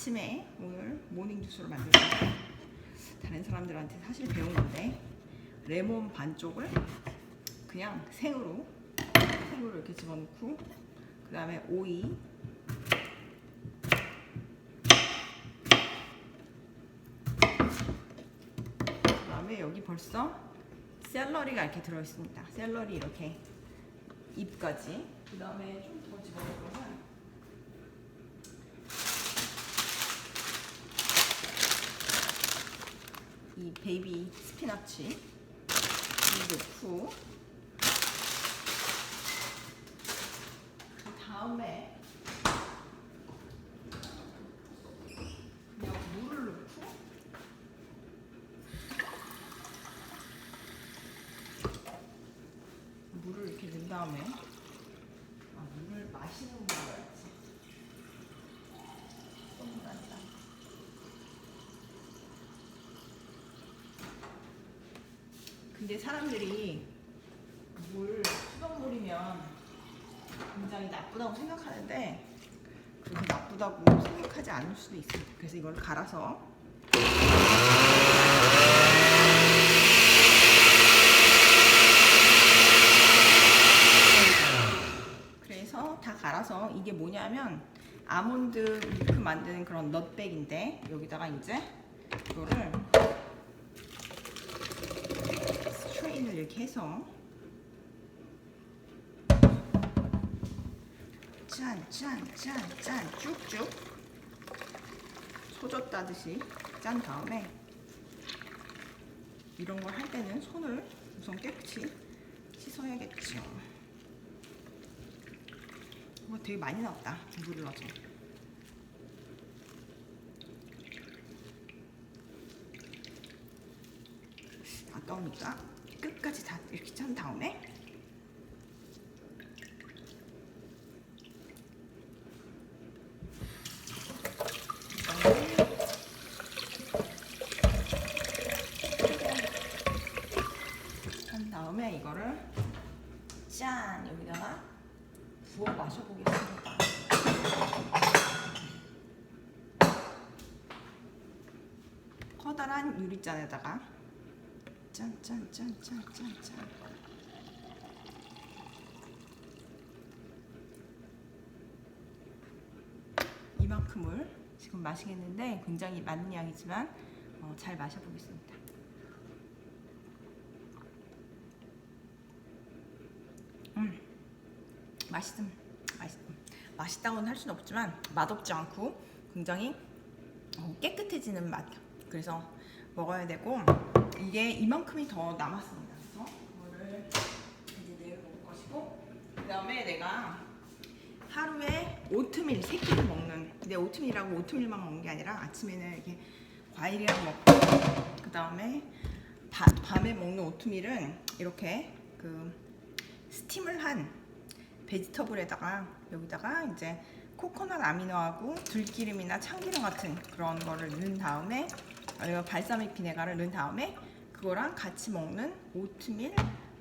아침에 오늘 모닝 주스를 만들 거예요. 다른 사람들한테 사실 배운 건데 레몬 반쪽을 그냥 생으로 생으로 이렇게 집어넣고 그 다음에 오이 그 다음에 여기 벌써 샐러리가 이렇게 들어있습니다. 샐러리 이렇게 잎까지 그 다음에 좀 더 집어넣으면 이 베이비 스피너치 넣고 그 다음에 그냥 물을 넣고 물을 이렇게 넣은 다음에 아, 물을 마시는 물을 넣어야지 너무 난다 근데 사람들이 물 수돗물이면 굉장히 나쁘다고 생각하는데 그렇게 나쁘다고 생각하지 않을 수도 있습니다. 그래서 이걸 갈아서 그래서 다 갈아서 이게 뭐냐면 아몬드 밀크 만드는 그런 넛백인데 여기다가 이제 이거를 스트레인을 이렇게 해서 짠짠짠짠 쭉쭉 소젖 따듯이 짠 다음에 이런 걸 할 때는 손을 우선 깨끗이 씻어야겠죠. 와 되게 많이 나왔다 물을 넣어서. 아까우니까 끝까지 다 이렇게 짠 다음에 한 다음에 이거를 짠 여기다가 부어 마셔보겠습니다. 커다란 유리잔에다가 짠짠짠짠짠짠 이만큼을 지금 마시겠는데 굉장히 많은 양이지만 어, 잘 마셔보겠습니다. 음, 맛있음, 맛있음. 맛있다고는 할 수는 없지만 맛없지 않고 굉장히 어, 깨끗해지는 맛. 그래서 먹어야 되고 이게 이만큼이 더 남았습니다. 그래서 이거를 이제 내일 먹을 것이고 그 다음에 내가 하루에 오트밀 세 끼를 먹는 근데 오트밀이라고 오트밀만 먹는 게 아니라 아침에는 이렇게 과일이랑 먹고 그 다음에 밤에 먹는 오트밀은 이렇게 그 스팀을 한 베지터블에다가 여기다가 이제 코코넛 아미노하고 들기름이나 참기름 같은 그런 거를 넣은 다음에 아니면 발사믹 비네가를 넣은 다음에 그거랑 같이 먹는 오트밀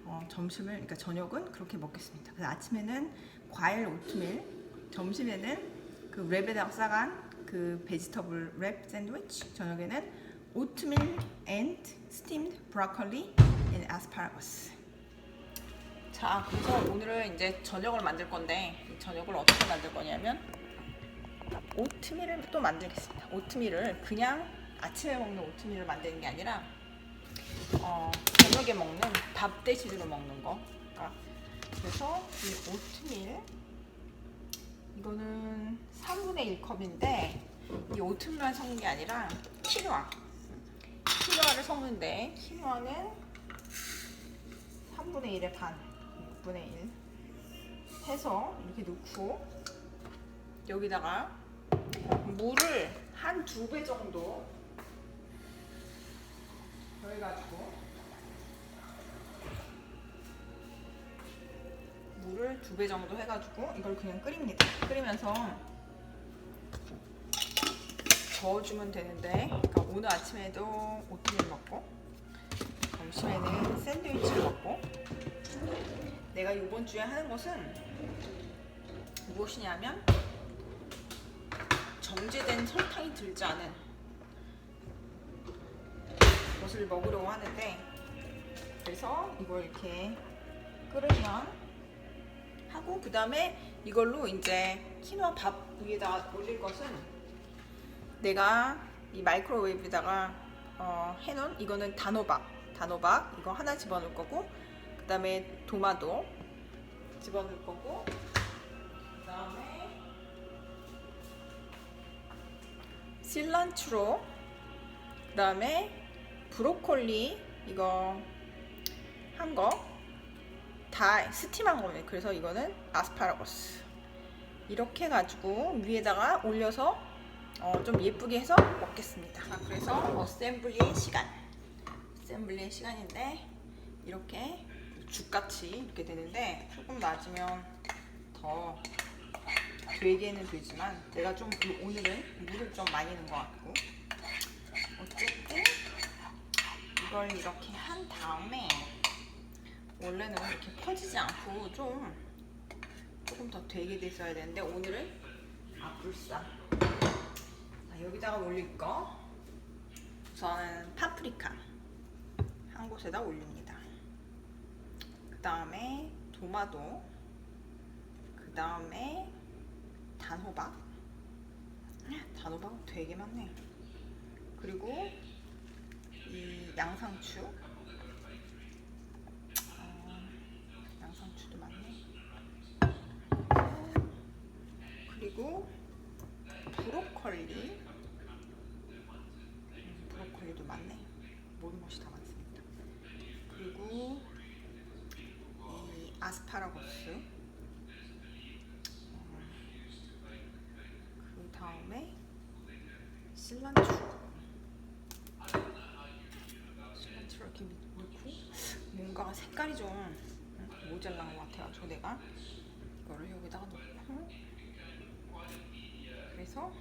어, 점심을 그러니까 저녁은 그렇게 먹겠습니다. 그래서 아침에는 과일 오트밀, 점심에는 그 랩에다가 싸간 그 베지터블 랩 샌드위치, 저녁에는 오트밀 앤드 스팀드 브로콜리 앤 아스파라거스. 자, 그래서 오늘은 이제 저녁을 만들 건데 이 저녁을 어떻게 만들 거냐면 오트밀을 또 만들겠습니다. 오트밀을 그냥 아침에 먹는 오트밀을 만드는 게 아니라 어, 저녁에 먹는 밥 대신으로 먹는 거. 그러니까 그래서 이 오트밀 이거는 3분의 1컵인데 이 오트밀만 섞는 게 아니라 키노아 키노아를 섞는데 키노아는 3분의 1의 반 6분의 1 해서 이렇게 넣고 여기다가 물을 한 두 배 정도 더 해가지고 물을 두 배 정도 해가지고 이걸 그냥 끓입니다. 끓이면서 저어주면 되는데 그러니까 오늘 아침에도 오트밀 먹고 점심에는 샌드위치를 먹고 내가 이번 주에 하는 것은 무엇이냐면 정제된 설탕이 들지 않은 것을 먹으려고 하는데 그래서 이걸 이렇게 끓으면 하고 그 다음에 이걸로 이제 키노아 밥 위에다 올릴 것은 내가 이 마이크로웨이브에다가 어, 해놓은 이거는 단호박 단호박 이거 하나 집어넣을 거고 그 다음에 도마도 집어넣을 거고 그 다음에 실란트로 그 다음에 브로콜리 이거 한 거 다 스팀한 거예요. 그래서 이거는 아스파라거스 이렇게 해가지고 위에다가 올려서 어, 좀 예쁘게 해서 먹겠습니다. 자, 그래서 어셈블리의 시간 어셈블리의 시간인데 이렇게 죽같이 이렇게 되는데 조금 낮으면 더 되게는 되지만 내가 좀 오늘은 물을 좀 많이 넣은 것 같고 어쨌든 이걸 이렇게 한 다음에 원래는 이렇게 퍼지지 않고 좀 조금 더 되게 됐어야 되는데 오늘은 아 불싸 자, 여기다가 올릴 거. 우선은 파프리카 한 곳에다 올립니다. 그 다음에 도마도 그 다음에 단호박. 단호박 되게 많네. 그리고 이 양상추? 어, 양상추도 많네. 그리고 브로콜리. 음, 브로콜리도 많네. 모든 것이 다 많습니다. 그리고 이 아스파라거스. 그 다음에 실란추 이렇게 넣고 뭔가 색깔이 좀 음, 모자란 것 같아가지고 내가? 이거를 여기다가 넣고. 그래서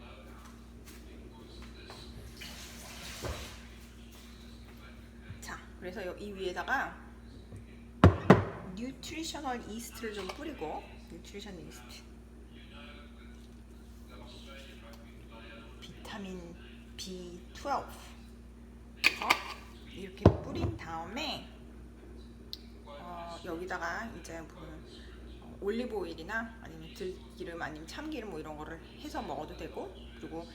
자 그래서 여- 이 위에다가 뉴트리셔널 이스트를 좀 뿌리고 뉴트리션 이스트 비타민 B12 그래서 이렇게 뿌린 다음에 어, 여기다가 이제 뭐 어, 올리브 오일이나 아니면 들기름 아니면 참기름 뭐 이런 거를 해서 먹어도 되고 그리고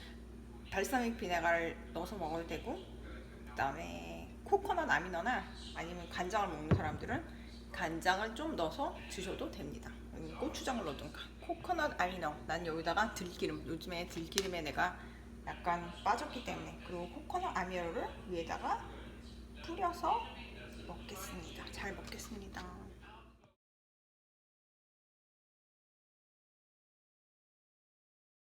발사믹 비네가를 넣어서 먹어도 되고 그다음에 코코넛 아미너나 아니면 간장을 먹는 사람들은 간장을 좀 넣어서 드셔도 됩니다. 고추장을 넣든가 코코넛 아미너 난 여기다가 들기름 요즘에 들기름에 내가 약간 빠졌기 때문에 그리고 코코넛 아미너를 위에다가 뿌려서 먹겠습니다. 잘 먹겠습니다.